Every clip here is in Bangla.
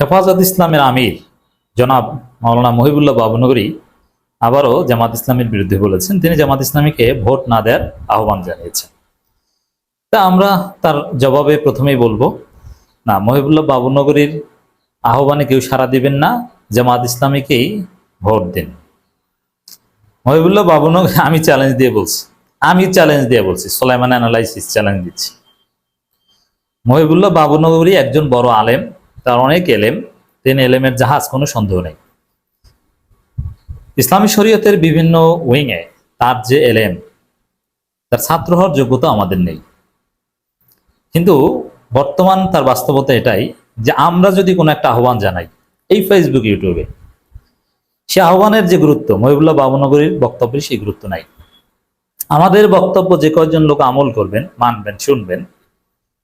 হেফাজত ইসলামের আমির জনাব মাওলানা মহিবুল্লাহ বাবুনগরী আবারও জামাত ইসলামের বিরুদ্ধে বলেছেন, তিনি জামাত ইসলামীকে ভোট না দেওয়ার আহ্বান জানিয়েছেন। তা আমরা তার জবাবে প্রথমেই বলব, না, মহিবুল্লাহ বাবুনগরীর আহ্বানে কেউ সাড়া দিবেন না, জামাত ইসলামীকেই ভোট দিন। মহিবুল্লাহ বাবুনগর আমি চ্যালেঞ্জ দিয়ে বলছি, আমি চ্যালেঞ্জ দিয়ে বলছি সোলাইমান অ্যানালাইসিস চ্যালেঞ্জ দিচ্ছি। মহিবুল্লাহ বাবুনগরী একজন বড় আলেম তার অনেক এলেম, তিনি এলেমের জাহাজ কোনো সন্দেহ নেই। ইসলামী শরীয়তের বিভিন্ন উইংয়ে তার যে এলেম, তার ছাত্র হওয়ার যোগ্যতা আমাদের নেই। কিন্তু বর্তমান তার বাস্তবতা এটাই যে আমরা যদি কোনো একটা আহ্বান জানাই, এই ফেসবুক ইউটিউবে সে আহ্বানের যে গুরুত্ব, মহিবুল্লাহ বাবুনগরীর বক্তব্যের সেই গুরুত্ব নাই। আমাদের বক্তব্য যে কয়েকজন লোক আমল করবেন, মানবেন, শুনবেন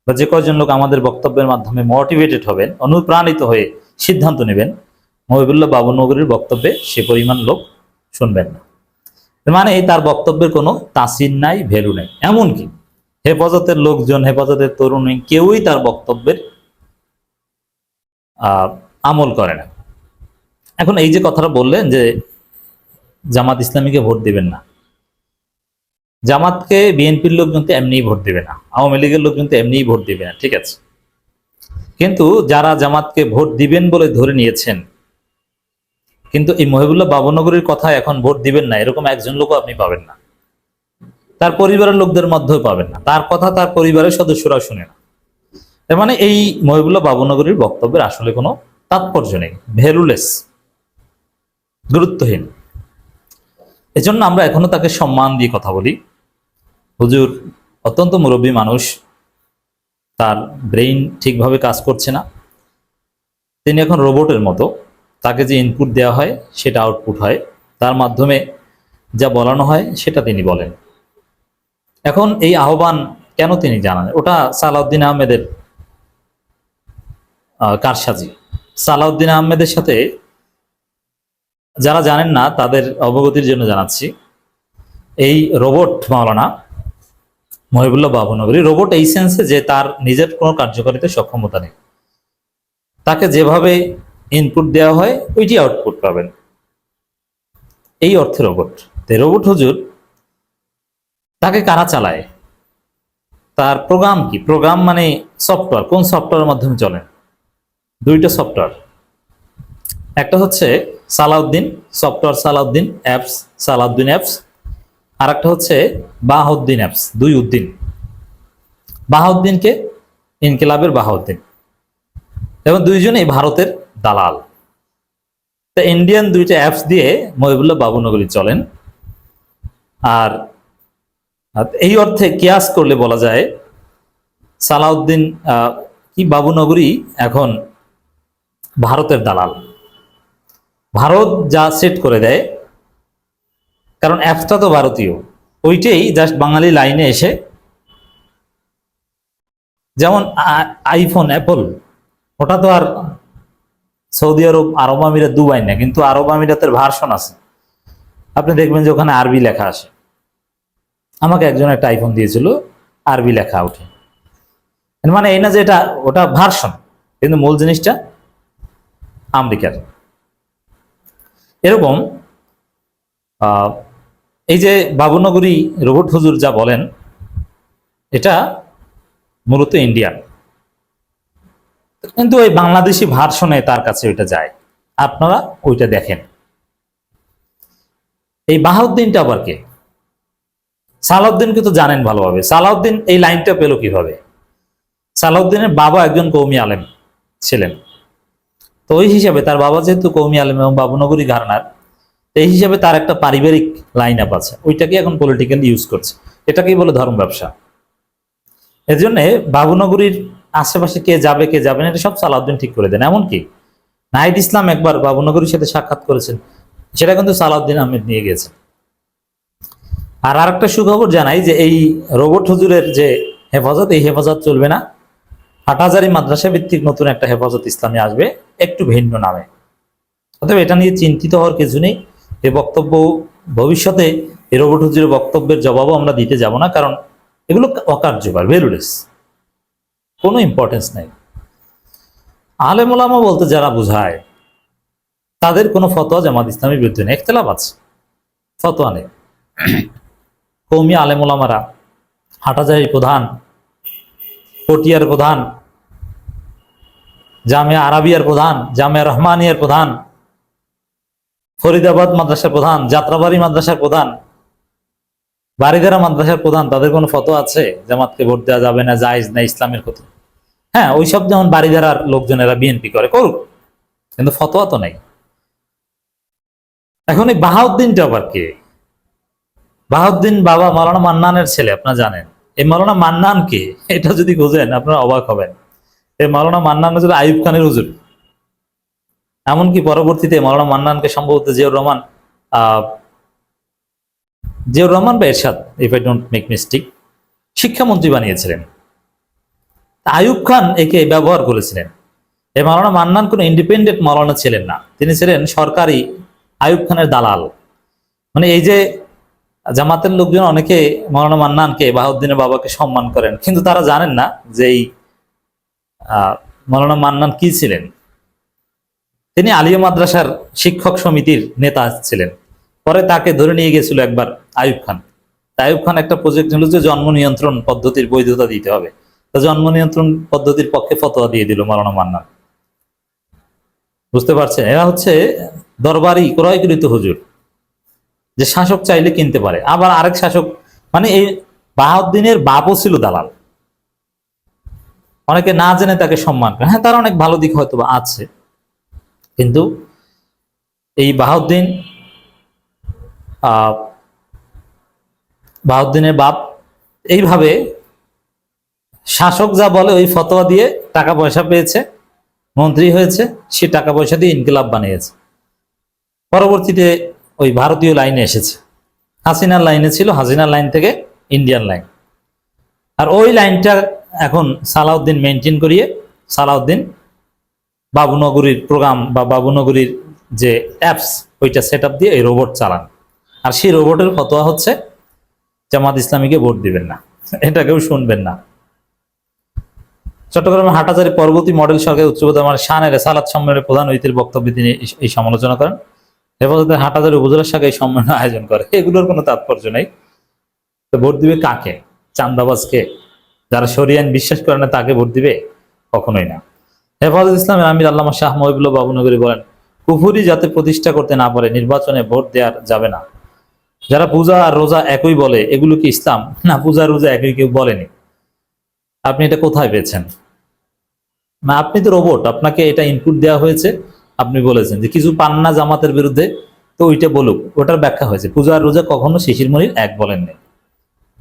বা যে কয়জন লোক আমাদের বক্তব্যের মাধ্যমে মোটিভেটেড হবেন, অনুপ্রাণিত হয়ে সিদ্ধান্ত নেবেন, মহিবুল্লাহ বাবুনগরীর বক্তব্যে সে পরিমাণ লোক শুনবেন না। মানে তার বক্তব্যের কোনো তাসির নাই ভ্যালু নাই। এমনকি হেফাজতের লোকজন, হেফাজতের তরুণী কেউই তার বক্তব্যের আমল করে না। এখন এই যে কথাটা বললেন যে জামাত ইসলামীকে ভোট দিবেন না জামাতকে বিএনপির লোকজন তো এমনিই ভোট দিবে না, আওয়ামী লীগের লোকজন তো এমনিই ভোট দিবে না, ঠিক আছে? কিন্তু যারা জামাতকে ভোট দিবেন বলে ধরে নিয়েছেন, কিন্তু এই মহিবুল্লাহ বাবনগরীর কথা এখন ভোট দিবেন না, এরকম একজন লোকও আপনি পাবেন না। তার পরিবারের লোকদের মধ্যেও পাবেন না, তার কথা তার পরিবারের সদস্যরা শুনে না। তার মানে এই মহিবুল্লাহ বাবনগরীর বক্তব্যের আসলে কোনো তাৎপর্য নেই, ভ্যালুলেস, গুরুত্বহীন। এজন্য আমরা এখনও তাকে সম্মান দিয়ে কথা বলি। হুজুর অত্যন্ত মুরব্বী মানুষ তার ব্রেইন ঠিকভাবে কাজ করছে না। তিনি এখন রোবটের মতো তাকে যে ইনপুট দেওয়া হয় সেটা আউটপুট হয়। তার মাধ্যমে যা বলানো হয় সেটা তিনি বলেন। এখন এই আহ্বান কেন তিনি জানান? ওটা সালাউদ্দিন আহমেদের আহ, কারসাজি। সালাউদ্দিন আহমেদের সাথে যারা জানেন না তাদের অবগতির জন্য জানাচ্ছি। এই রোবট মাওলানা মহিবুল্লাহ বাবুনগরী রোবট এই সেন্সে যে তার নিজের কোনো কার্যকারিতা সক্ষমতা নেই। তাকে যেভাবে ইনপুট দেওয়া হয়, ওইটি আউটপুট পাবেন। এই অর্থে রোবট রোবট হুজুর, তাকে কারা চালায়? তার প্রোগ্রাম কি? প্রোগ্রাম মানে সফটওয়্যার কোন সফটওয়্যারের মাধ্যমে চলে? দুইটা সফটওয়্যার একটা হচ্ছে Salauddin software Salauddin apps Salauddin apps আর একটা হচ্ছে বাহাউদ্দিন অ্যাপস, দুই উদ্দিন। বাহাউদ্দিনকে ইনকিলাবের বাহাউদ্দিন এবং দুইজনেই ভারতের দালাল। তা ইন্ডিয়ান দুইটা অ্যাপস দিয়ে মহিবুল্লাহ বাবুনগরী চলেন। আর এই অর্থে কিয়াস করলে বলা যায়, সালাউদ্দিন কি বাবুনগরী এখন ভারতের দালাল। ভারত যা সেট করে দেয় কারণ অ্যাপসটা তো ভারতীয়। ওইটাই জাস্ট বাঙালি লাইনে এসে যেমন আইফোন অ্যাপল ওটা তো আর সৌদি আরব আরব আমিরাত, দুবাই না, কিন্তু আরব আমিরাতের ভার্সন আছে। আপনি দেখবেন যে ওখানে আরবি লেখা আসে আমাকে একজন একটা আইফোন দিয়েছিল, আরবি লেখা ওঠে। মানে এই না যে এটা, ওটা ভার্সন কিন্তু মূল জিনিসটা আমেরিকার। এরকম এই যে বাবুনগরী রোবট হুজুর যা বলেন, এটা মূলত ইন্ডিয়ান কিন্তু ওই বাংলাদেশি ভার্সনে তার কাছে ওইটা যায়। আপনারা ওইটা দেখেন। এই বাহাউদ্দিনটা আবার কে? সালাউদ্দিনকে তো জানেন ভালোভাবে। সালাউদ্দিন এই লাইনটা পেল কীভাবে? সালাউদ্দিনের বাবা একজন কৌমি আলেম ছিলেন। তো ওই হিসাবে তার বাবা যেহেতু কৌমি আলেম এবং বাবুনগরী ঘরানার এই হিসাবে তার একটা পারিবারিক লাইন আপ আছে। ওইটাকে এখন পলিটিক্যাল ইউজ করছে। এটাকেই বলে ধর্ম ব্যবসা। এর জন্য বাবুনগরীর আশেপাশে কে যাবে কে যাবে না, এটা সব সালাউদ্দিন ঠিক করে দেন। এমনকি নাহিদ ইসলাম একবার বাবুনগরীর সাথে সাক্ষাৎ করেছেন। সেটা কিন্তু সালাউদ্দিন আহমেদ নিয়ে গেছেন আর আরেকটা সুখবর জানাই যে এই রোবট হুজুরের যে হেফাজত, এই হেফাজত চলবে না। হাটহাজারি মাদ্রাসা ভিত্তিক নতুন একটা হেফাজত ইসলামী আসবে, একটু ভিন্ন নামে। অতএব এটা নিয়ে চিন্তিত হওয়ার কিছু নেই। এই বক্তব্য ভবিষ্যতে এই রোবট বক্তব্যের জবাবও আমরা দিতে যাব না, কারণ এগুলো অকার্যকর ভ্যালুলেস কোনো ইম্পর্টেন্স নাই। আলেম ওলামা বলতে যারা বুঝায়, তাদের কোনো ফতোয়া জামাত ইসলামের বিরুদ্ধে নেই একতলাপ আছে, ফতোয়া নেই। কৌমি আলেম ওলামারা হাটাজারি প্রধান, পটিয়ার প্রধান, জামিয়া আরাবিয়ার প্রধান, জামিয়া রহমানিয়ার প্রধান ফরিদাবাদ মাদ্রাসার প্রধান, যাত্রাবাড়ি মাদ্রাসার প্রধান বাড়িদারা মাদ্রাসার প্রধান, তাদের কোনো ফটো আছে? জামাতকে ভোট দেওয়া যাবে না, জায়েজ না ইসলামের ক্ষতি? হ্যাঁ ওইসব যেমন বাড়িদারার লোকজনেরা বিএনপি করে, করুক, কিন্তু ফতোয়া তো নাই। এখন এই বাহাউদ্দিনটা আবার কে? বাহাউদ্দিন বাবা মালানা মান্নানের ছেলে, আপনারা জানেন। এই মালানা মান্নান কে? এটা যদি খোঁজেন আপনারা অবাক হবেন। এই মালানা মান্নান হচ্ছে আইব খানের হুজুর। এমনকি পরবর্তীতে মালানা মান্নানকে সম্ভবত জিয়াউর রহমান জিয়াউর রহমান বা Ershad if I don't make mistake শিক্ষামন্ত্রী বানিয়েছিলেন। আয়ুব খান একে ব্যবহার করেছিলেন। এই মালানা মান্নান কোনো ইন্ডিপেন্ডেন্ট মালানা ছিলেন না। তিনি ছিলেন সরকারি আয়ুব খানের দালাল। মানে এই যে জামাতের লোকজন অনেকে মৌলানা মান্নানকে, বাহাউদ্দিনের বাবাকে সম্মান করেন, কিন্তু তারা জানেন না যে এই মৌলানা মান্নান কি ছিলেন। তিনি আলিয়া মাদ্রাসার শিক্ষক সমিতির নেতা ছিলেন। পরে তাকে ধরে নিয়ে গেছিল একবার আয়ুব খান। আয়ুব খান একটা প্রজেক্ট নিল যে জন্ম নিয়ন্ত্রণ পদ্ধতির বৈধতা দিতে হবে। তো জন্ম নিয়ন্ত্রণ পদ্ধতির পক্ষে ফতোয়া দিয়ে দিল মৌলানা মান্নান বুঝতে পারছেন? এরা হচ্ছে দরবারি ক্রয়কৃত হুজুর। যে শাসক চাইলে কিনতে পারে। আবার আরেক শাসক মানে এই বাহাউদ্দিনের বাপও ছিল দালাল। অনেকে না জেনে তাকে সম্মান করে। হ্যাঁ তার অনেক ভালো দিক হয়তো আছে। কিন্তু এই বাহাউদ্দিন বাহাউদ্দিনের বাপ এইভাবে শাসক যা বলে ওই ফতোয়া দিয়ে টাকা পয়সা পেয়েছে, মন্ত্রী হয়েছে, সে টাকা পয়সা দিয়ে ইনকিলাব বানিয়েছে। পরবর্তীতে ওই ভারতীয় লাইনে এসেছে। হাসিনার লাইনে ছিল, হাসিনার লাইন থেকে ইন্ডিয়ান লাইন। আর ওই লাইনটা এখন সালাউদ্দিন মেনটেন করিয়ে সালাউদ্দিন বাবুনগরীর প্রোগ্রাম বা বাবুনগরীর যে অ্যাপস ওইটা সেট দিয়ে এই রোবট চালান। আর সেই রোবটের ফতোয়া হচ্ছে, জামাত ইসলামীকে ভোট দিবেন না। এটা কেউ শুনবেন না। চট্টগ্রামের হাটাজারি পরবর্তী মডেল সরকারি উচ্চ বিদ্যালয় শানের সালাদ সম্মেলনের প্রধান অতিথির বক্তব্যে তিনি এই- সমালোচনা করেন। হেফাজতে হাটাজারি উপজেলা শাখা এই সম্মেলন আয়োজন করে। এগুলোর কোনো তাৎপর্য নেই। তো ভোট দিবে কাকে? চান্দাবাজকে? যারা শরিয়ান বিশ্বাস করে না, তাকে ভোট দিবে? কখনোই না। হেফাজত ইসলামের আমির আল্লামা শাহ মহিবুল্লাহ বাবুনগরী বলেন, কুফুরি যাতে প্রতিষ্ঠা করতে না পারে, নির্বাচনে ভোট দেওয়ার যাবে না। যারা পূজা আর রোজা একই বলে, এগুলো কি ইসলাম? না, পূজা রোজা একই, কেউ বলেনি। আপনি এটা কোথায় পেয়েছেন? না, আপনি তো রোবট, আপনাকে এটা ইনপুট দেওয়া হয়েছে। আপনি বলেছেন যে কিছু পান্না জামাতের বিরুদ্ধে, তো ওইটা বলুক, ওটার ব্যাখ্যা হয়েছে। পূজা আর রোজা কখনো শিশির মনির এক বলেননি।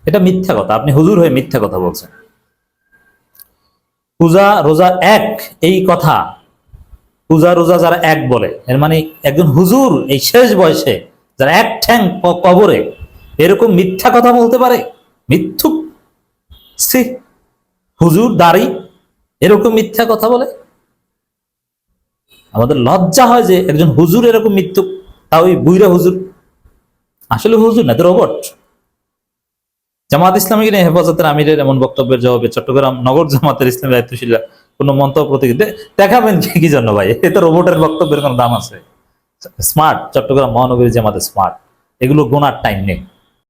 এটা মিথ্যা কথা, আপনি হুজুর হয়ে মিথ্যা কথা বলছেন। পূজা রোজা এক, এই কথা। পূজা রোজা যারা এক বলে, এর মানে একজন হুজুর এই শেষ বয়সে যারা এক ঠ্যাং কবরে, এরকম মিথ্যা কথা বলতে পারে? মিথ্যুক? হুজুর, দাড়ি, এরকম মিথ্যা কথা বলে? আমাদের লজ্জা হয় যে একজন হুজুর এরকম মৃত্যু তাও ওই বুইরা হুজুর। আসলে হুজুর না তো রোবট। জামাত ইসলামী হেফাজতের আমিরের এমন বক্তব্যের জবাবে চট্টগ্রাম নগর জামাতের ইসলামী দায়িত্বশীলরা কোনো মন্তব্য প্রতিক্রিয়া দেখাবেন কি জন্য ভাই? এতে রোবটের বক্তব্যের কোনো দাম আছে। স্মার্ট, চট্টগ্রাম মহানগরী জামাতে স্মার্ট। এগুলো গোনার টাইম নেই।